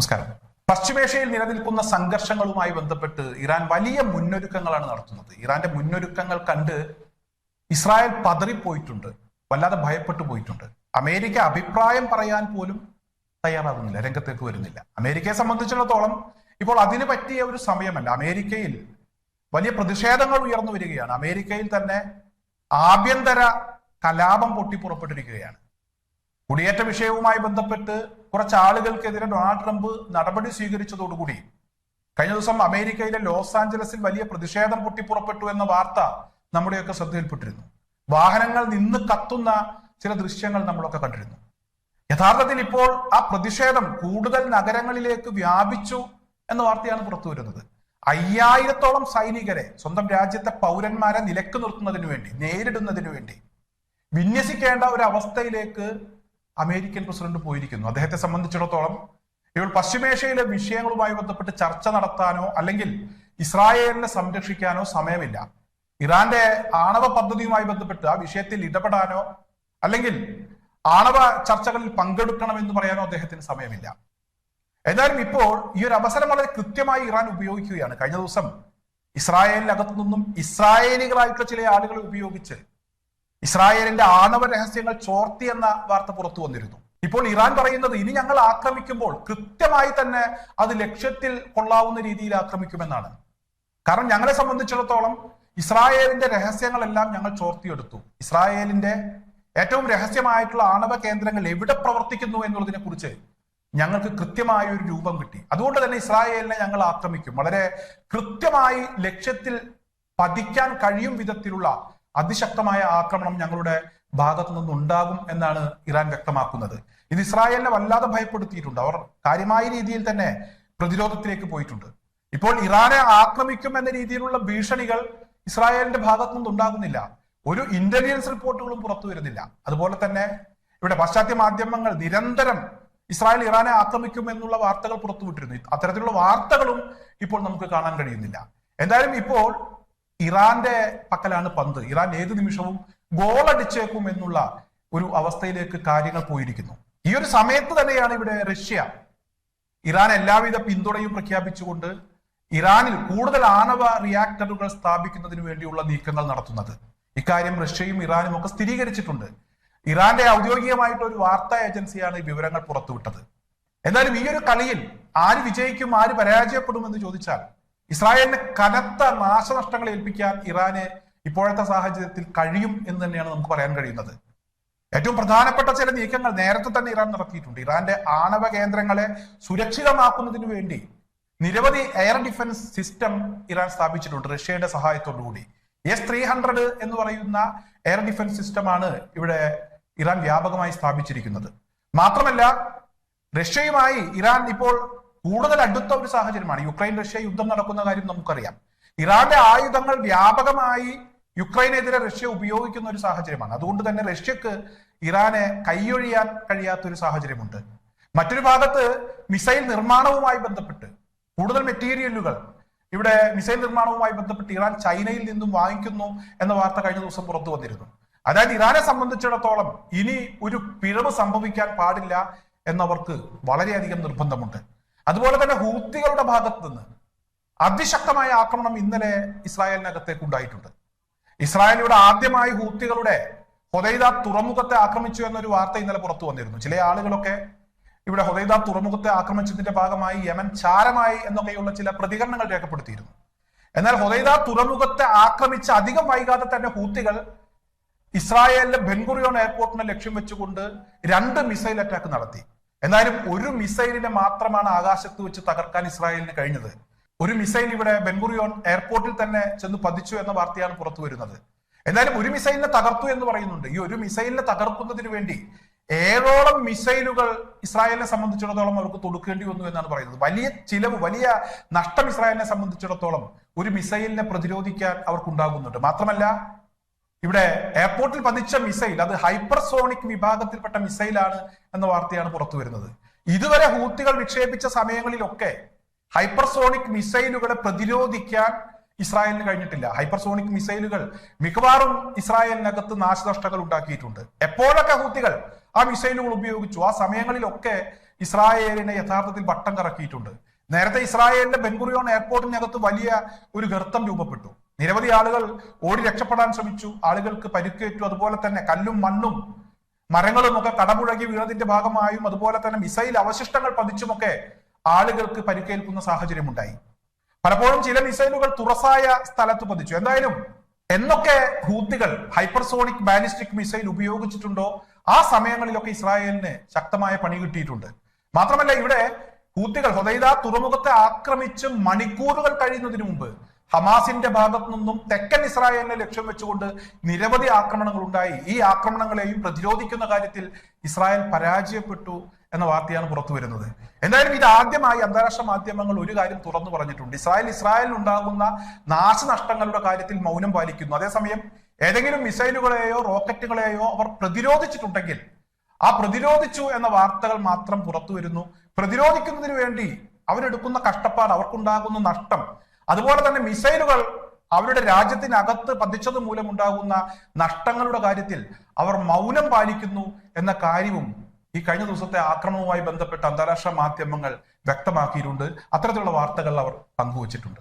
നമസ്കാരം. പശ്ചിമേഷ്യയിൽ നിലനിൽക്കുന്ന സംഘർഷങ്ങളുമായി ബന്ധപ്പെട്ട് ഇറാൻ വലിയ മുന്നൊരുക്കങ്ങളാണ് നടത്തുന്നത്. ഇറാന്റെ മുന്നൊരുക്കങ്ങൾ കണ്ട് ഇസ്രായേൽ പതറിപ്പോയിട്ടുണ്ട്. വല്ലാതെ ഭയപ്പെട്ടു പോയിട്ടുണ്ട്. അമേരിക്ക അഭിപ്രായം പറയാൻ പോലും തയ്യാറാകുന്നില്ല രംഗത്തേക്ക് വരുന്നില്ല. അമേരിക്കയെ സംബന്ധിച്ചിടത്തോളം ഇപ്പോൾ അതിന് പറ്റിയ ഒരു സമയമല്ല. അമേരിക്കയിൽ വലിയ പ്രതിഷേധങ്ങൾ ഉയർന്നു വരികയാണ്. അമേരിക്കയിൽ തന്നെ ആഭ്യന്തര കലാപം പൊട്ടിപ്പുറപ്പെട്ടിരിക്കുകയാണ്. കുടിയേറ്റ വിഷയവുമായി ബന്ധപ്പെട്ട് കുറച്ച് ആളുകൾക്കെതിരെ ഡൊണാൾഡ് ട്രംപ് നടപടി സ്വീകരിച്ചതോടുകൂടി കഴിഞ്ഞ ദിവസം അമേരിക്കയിലെ ലോസ് ആഞ്ചലസിൽ വലിയ പ്രതിഷേധം പൊട്ടിപ്പുറപ്പെട്ടു എന്ന വാർത്ത നമ്മുടെയൊക്കെ ശ്രദ്ധയിൽപ്പെട്ടിരുന്നു. വാഹനങ്ങൾ നിന്ന് കത്തുന്ന ചില ദൃശ്യങ്ങൾ നമ്മളൊക്കെ കണ്ടിരുന്നു. യഥാർത്ഥത്തിൽ ഇപ്പോൾ ആ പ്രതിഷേധം കൂടുതൽ നഗരങ്ങളിലേക്ക് വ്യാപിച്ചു എന്ന വാർത്തയാണ് പുറത്തു വരുന്നത്. അയ്യായിരത്തോളം സൈനികരെ സ്വന്തം രാജ്യത്തെ പൗരന്മാരെ നിലയ്ക്ക് നിർത്തുന്നതിന് വേണ്ടി നേരിടുന്നതിന് വേണ്ടി വിന്യസിക്കേണ്ട ഒരു അവസ്ഥയിലേക്ക് അമേരിക്കൻ പ്രസിഡന്റ് പോയിരിക്കുന്നു. അദ്ദേഹത്തെ സംബന്ധിച്ചിടത്തോളം ഇപ്പോൾ പശ്ചിമേഷ്യയിലെ വിഷയങ്ങളുമായി ബന്ധപ്പെട്ട് ചർച്ച നടത്താനോ അല്ലെങ്കിൽ ഇസ്രായേലിനെ സംരക്ഷിക്കാനോ സമയമില്ല. ഇറാന്റെ ആണവ പദ്ധതിയുമായി ബന്ധപ്പെട്ട് ആ വിഷയത്തിൽ ഇടപെടാനോ അല്ലെങ്കിൽ ആണവ ചർച്ചകളിൽ പങ്കെടുക്കണമെന്ന് പറയാനോ അദ്ദേഹത്തിന് സമയമില്ല. ഏതായാലും ഇപ്പോൾ ഈ ഒരു അവസരം വളരെ കൃത്യമായി ഇറാൻ ഉപയോഗിക്കുകയാണ്. കഴിഞ്ഞ ദിവസം ഇസ്രായേലിനകത്തു നിന്നും ഇസ്രായേലികളായിട്ടുള്ള ചില ആളുകളെ ഉപയോഗിച്ച് ഇസ്രായേലിന്റെ ആണവ രഹസ്യങ്ങൾ ചോർത്തി എന്ന വാർത്ത പുറത്തു വന്നിരുന്നു. ഇപ്പോൾ ഇറാൻ പറയുന്നത് ഇനി ഞങ്ങൾ ആക്രമിക്കുമ്പോൾ കൃത്യമായി തന്നെ അത് ലക്ഷ്യത്തിൽ കൊള്ളാവുന്ന രീതിയിൽ ആക്രമിക്കുമെന്നാണ്. കാരണം ഞങ്ങളെ സംബന്ധിച്ചിടത്തോളം ഇസ്രായേലിന്റെ രഹസ്യങ്ങളെല്ലാം ഞങ്ങൾ ചോർത്തിയെടുത്തു. ഇസ്രായേലിന്റെ ഏറ്റവും രഹസ്യമായിട്ടുള്ള ആണവ കേന്ദ്രങ്ങൾ എവിടെ പ്രവർത്തിക്കുന്നു എന്നുള്ളതിനെ കുറിച്ച് ഞങ്ങൾക്ക് കൃത്യമായ ഒരു രൂപം കിട്ടി. അതുകൊണ്ട് തന്നെ ഇസ്രായേലിനെ ഞങ്ങൾ ആക്രമിക്കും. വളരെ കൃത്യമായി ലക്ഷ്യത്തിൽ പതിക്കാൻ കഴിയും വിധത്തിലുള്ള അതിശക്തമായ ആക്രമണം ഞങ്ങളുടെ ഭാഗത്തു നിന്നുണ്ടാകും എന്നാണ് ഇറാൻ വ്യക്തമാക്കുന്നത്. ഇത് ഇസ്രായേലിനെ വല്ലാതെ ഭയപ്പെടുത്തിയിട്ടുണ്ട്. അവർ കാര്യമായ രീതിയിൽ തന്നെ പ്രതിരോധത്തിലേക്ക് പോയിട്ടുണ്ട്. ഇപ്പോൾ ഇറാനെ ആക്രമിക്കും എന്ന രീതിയിലുള്ള ഭീഷണികൾ ഇസ്രായേലിന്റെ ഭാഗത്തു നിന്നുണ്ടാകുന്നില്ല ഒരു ഇന്റലിജൻസ് റിപ്പോർട്ടുകളും പുറത്തു വരുന്നില്ല. അതുപോലെ തന്നെ ഇവിടെ പാശ്ചാത്യ മാധ്യമങ്ങൾ നിരന്തരം ഇസ്രായേൽ ഇറാനെ ആക്രമിക്കും എന്നുള്ള വാർത്തകൾ പുറത്തുവിട്ടിരുന്നു. അത്തരത്തിലുള്ള വാർത്തകളും ഇപ്പോൾ നമുക്ക് കാണാൻ കഴിയുന്നില്ല. എന്തായാലും ഇപ്പോൾ ഇറാന്റെ പക്കലാണ് പന്ത്. ഇറാൻ ഏത് നിമിഷവും ഗോൾ അടിച്ചേക്കും എന്നുള്ള ഒരു അവസ്ഥയിലേക്ക് കാര്യങ്ങൾ പോയിരിക്കുന്നു. ഈ ഒരു സമയത്ത് തന്നെയാണ് ഇവിടെ റഷ്യ ഇറാൻ എല്ലാവിധ പിന്തുണയും പ്രഖ്യാപിച്ചുകൊണ്ട് ഇറാനിൽ കൂടുതൽ ആണവ റിയാക്ടറുകൾ സ്ഥാപിക്കുന്നതിന് വേണ്ടിയുള്ള നീക്കങ്ങൾ നടത്തുന്നത്. ഇക്കാര്യം റഷ്യയും ഇറാനും ഒക്കെ സ്ഥിരീകരിച്ചിട്ടുണ്ട്. ഇറാന്റെ ഔദ്യോഗികമായിട്ടുള്ള ഒരു വാർത്താ ഏജൻസിയാണ് ഈ വിവരങ്ങൾ പുറത്തുവിട്ടത്. എന്നാലും ഈ ഒരു കളിയിൽ ആര് വിജയിക്കും ആര് പരാജയപ്പെടുമെന്ന് ചോദിച്ചാൽ ഇസ്രായേലിന് കനത്ത നാശനഷ്ടങ്ങൾ ഏൽപ്പിക്കാൻ ഇറാന് ഇപ്പോഴത്തെ സാഹചര്യത്തിൽ കഴിയും എന്ന് തന്നെയാണ് നമുക്ക് പറയാൻ കഴിയുന്നത്. ഏറ്റവും പ്രധാനപ്പെട്ട ചില നീക്കങ്ങൾ നേരത്തെ തന്നെ ഇറാൻ നടത്തിയിട്ടുണ്ട്. ഇറാന്റെ ആണവ കേന്ദ്രങ്ങളെ സുരക്ഷിതമാക്കുന്നതിന് വേണ്ടി നിരവധി എയർ ഡിഫൻസ് സിസ്റ്റം ഇറാൻ സ്ഥാപിച്ചിട്ടുണ്ട് റഷ്യയുടെ സഹായത്തോടുകൂടി. എസ് ത്രീ ഹൺഡ്രഡ് എന്ന് പറയുന്ന എയർ ഡിഫൻസ് സിസ്റ്റമാണ് ഇവിടെ ഇറാൻ വ്യാപകമായി സ്ഥാപിച്ചിരിക്കുന്നത്. മാത്രമല്ല റഷ്യയുമായി ഇറാൻ ഇപ്പോൾ കൂടുതൽ അടുത്ത ഒരു സാഹചര്യമാണ്. യുക്രൈൻ റഷ്യ യുദ്ധം നടക്കുന്ന കാര്യം നമുക്കറിയാം. ഇറാന്റെ ആയുധങ്ങൾ വ്യാപകമായി യുക്രൈനെതിരെ റഷ്യ ഉപയോഗിക്കുന്ന ഒരു സാഹചര്യമാണ്. അതുകൊണ്ട് തന്നെ റഷ്യക്ക് ഇറാനെ കൈയൊഴിയാൻ കഴിയാത്ത ഒരു സാഹചര്യമുണ്ട്. മറ്റൊരു ഭാഗത്ത് മിസൈൽ നിർമ്മാണവുമായി ബന്ധപ്പെട്ട് കൂടുതൽ മെറ്റീരിയലുകൾ ഇവിടെ മിസൈൽ നിർമ്മാണവുമായി ബന്ധപ്പെട്ട് ഇറാൻ ചൈനയിൽ നിന്നും വാങ്ങിക്കുന്നു എന്ന വാർത്ത കഴിഞ്ഞ ദിവസം പുറത്തു വന്നിരുന്നു. അതായത് ഇറാനെ സംബന്ധിച്ചിടത്തോളം ഇനി ഒരു പിഴവ് സംഭവിക്കാൻ പാടില്ല എന്നവർക്ക് വളരെയധികം നിർബന്ധമുണ്ട്. അതുപോലെ തന്നെ ഹൂത്തികളുടെ ഭാഗത്ത് നിന്ന് അതിശക്തമായ ആക്രമണം ഇന്നലെ ഇസ്രായേലിനകത്തേക്ക് ഉണ്ടായിട്ടുണ്ട്. ഇസ്രായേലിയുടെ ആദ്യമായി ഹൂത്തികളുടെ ഹൊദൈദ തുറമുഖത്തെ ആക്രമിച്ചു എന്നൊരു വാർത്ത ഇന്നലെ പുറത്തു വന്നിരുന്നു. ചില ആളുകളൊക്കെ ഇവിടെ ഹൊദൈദ തുറമുഖത്തെ ആക്രമിച്ചതിന്റെ ഭാഗമായി യമൻ ചാരമായി എന്നൊക്കെയുള്ള ചില പ്രതികരണങ്ങൾ രേഖപ്പെടുത്തിയിരുന്നു. എന്നാൽ ഹൊദൈദ തുറമുഖത്തെ ആക്രമിച്ച് അധികം വൈകാതെ തന്നെ ഹൂത്തികൾ ഇസ്രായേലിലെ ബെൻഗുറിയോൺ എയർപോർട്ടിനെ ലക്ഷ്യം വെച്ചുകൊണ്ട് രണ്ട് മിസൈൽ അറ്റാക്ക് നടത്തി. എന്നാലും ഒരു മിസൈലിനെ മാത്രമാണ് ആകാശത്ത് വെച്ച് തകർക്കാൻ ഇസ്രായേലിന് കഴിഞ്ഞത്. ഒരു മിസൈൽ ഇവിടെ ബെൻഗുറിയോൺ എയർപോർട്ടിൽ തന്നെ ചെന്ന് പതിച്ചു എന്ന വാർത്തയാണ് പുറത്തു വരുന്നത്. എന്നാലും ഒരു മിസൈലിനെ തകർത്തു എന്ന് പറയുന്നുണ്ട്. ഈ ഒരു മിസൈലിനെ തകർക്കുന്നതിന് വേണ്ടി ഏഴോളം മിസൈലുകൾ ഇസ്രായേലിനെ സംബന്ധിച്ചിടത്തോളം അവർക്ക് തൊടുക്കേണ്ടി വന്നു എന്നാണ് പറയുന്നത്. വലിയ ചിലവ് വലിയ നഷ്ടം ഇസ്രായേലിനെ സംബന്ധിച്ചിടത്തോളം ഒരു മിസൈലിനെ പ്രതിരോധിക്കാൻ അവർക്കുണ്ടാകുന്നുണ്ട്. മാത്രമല്ല ഇവിടെ എയർപോർട്ടിൽ പതിച്ച മിസൈൽ അത് ഹൈപ്പർസോണിക് വിഭാഗത്തിൽപ്പെട്ട മിസൈലാണ് എന്ന വാർത്തയാണ് പുറത്തു വരുന്നത്. ഇതുവരെ ഹൂത്തികൾ വിക്ഷേപിച്ച സമയങ്ങളിലൊക്കെ ഹൈപ്പർസോണിക് മിസൈലുകളെ പ്രതിരോധിക്കാൻ ഇസ്രായേലിന് കഴിഞ്ഞിട്ടില്ല. ഹൈപ്പർസോണിക് മിസൈലുകൾ മിക്കവാറും ഇസ്രായേലിനകത്ത് നാശനഷ്ടങ്ങൾ ഉണ്ടാക്കിയിട്ടുണ്ട്. എപ്പോഴൊക്കെ ഹൂത്തികൾ ആ മിസൈലുകൾ ഉപയോഗിച്ചു? ആ സമയങ്ങളിലൊക്കെ ഇസ്രായേലിനെ യഥാർത്ഥത്തിൽ വട്ടം കറക്കിയിട്ടുണ്ട്. നേരത്തെ ഇസ്രായേലിന്റെ ബെൻഗുറിയോൺ എയർപോർട്ടിനകത്ത് വലിയ ഒരു ഗർത്തം രൂപപ്പെട്ടു. നിരവധി ആളുകൾ ഓടി രക്ഷപ്പെടാൻ ശ്രമിച്ചു. ആളുകൾക്ക് പരിക്കേറ്റു. അതുപോലെ തന്നെ കല്ലും മണ്ണും മരങ്ങളും ഒക്കെ കടമുഴകി വീണതിന്റെ ഭാഗമായും അതുപോലെ തന്നെ മിസൈൽ അവശിഷ്ടങ്ങൾ പതിച്ചുമൊക്കെ ആളുകൾക്ക് പരിക്കേൽക്കുന്ന സാഹചര്യം ഉണ്ടായി പലപ്പോഴും ചില മിസൈലുകൾ തുറസായ സ്ഥലത്ത് പതിച്ചു. എന്തായാലും എന്നൊക്കെ ഹൂത്തികൾ ഹൈപ്പർസോണിക് ബാലിസ്റ്റിക് മിസൈൽ ഉപയോഗിച്ചിട്ടുണ്ടോ? ആ സമയങ്ങളിലൊക്കെ ഇസ്രായേലിന് ശക്തമായ പണി കിട്ടിയിട്ടുണ്ട്. മാത്രമല്ല ഇവിടെ ഹൂത്തികൾ ഹൊദൈദ തുറമുഖത്തെ ആക്രമിച്ച് മണിക്കൂറുകൾ കഴിയുന്നതിന് മുമ്പ് ഹമാസിന്റെ ഭാഗത്തു നിന്നും തെക്കൻ ഇസ്രായേലിനെ ലക്ഷ്യം വെച്ചുകൊണ്ട് നിരവധി ആക്രമണങ്ങൾ ഉണ്ടായി. ഈ ആക്രമണങ്ങളെയും പ്രതിരോധിക്കുന്ന കാര്യത്തിൽ ഇസ്രായേൽ പരാജയപ്പെട്ടു എന്ന വാർത്തയാണ് പുറത്തു വരുന്നത്. എന്തായാലും ഇത് ആദ്യമായി അന്താരാഷ്ട്ര മാധ്യമങ്ങൾ ഒരു കാര്യം തുറന്നു പറഞ്ഞിട്ടുണ്ട്. ഇസ്രായേൽ ഇസ്രായേലിൽ ഉണ്ടാകുന്ന നാശനഷ്ടങ്ങളുടെ കാര്യത്തിൽ മൗനം പാലിക്കുന്നു. അതേസമയം ഏതെങ്കിലും മിസൈലുകളെയോ റോക്കറ്റുകളെയോ അവർ പ്രതിരോധിച്ചിട്ടുണ്ടെങ്കിൽ ആ പ്രതിരോധിച്ചു എന്ന വാർത്തകൾ മാത്രം പുറത്തു വരുന്നു. പ്രതിരോധിക്കുന്നതിന് വേണ്ടി അവരെടുക്കുന്ന കഷ്ടപ്പാട് അവർക്കുണ്ടാകുന്ന നഷ്ടം അതുപോലെ തന്നെ മിസൈലുകൾ അവരുടെ രാജ്യത്തിനകത്ത് പതിച്ചത് മൂലമുണ്ടാകുന്ന നഷ്ടങ്ങളുടെ കാര്യത്തിൽ അവർ മൗനം പാലിക്കുന്നു എന്ന കാര്യവും ഈ കഴിഞ്ഞ ദിവസത്തെ ആക്രമണവുമായി ബന്ധപ്പെട്ട് അന്താരാഷ്ട്ര മാധ്യമങ്ങൾ വ്യക്തമാക്കിയിട്ടുണ്ട്. അത്തരത്തിലുള്ള വാർത്തകൾ അവർ പങ്കുവച്ചിട്ടുണ്ട്.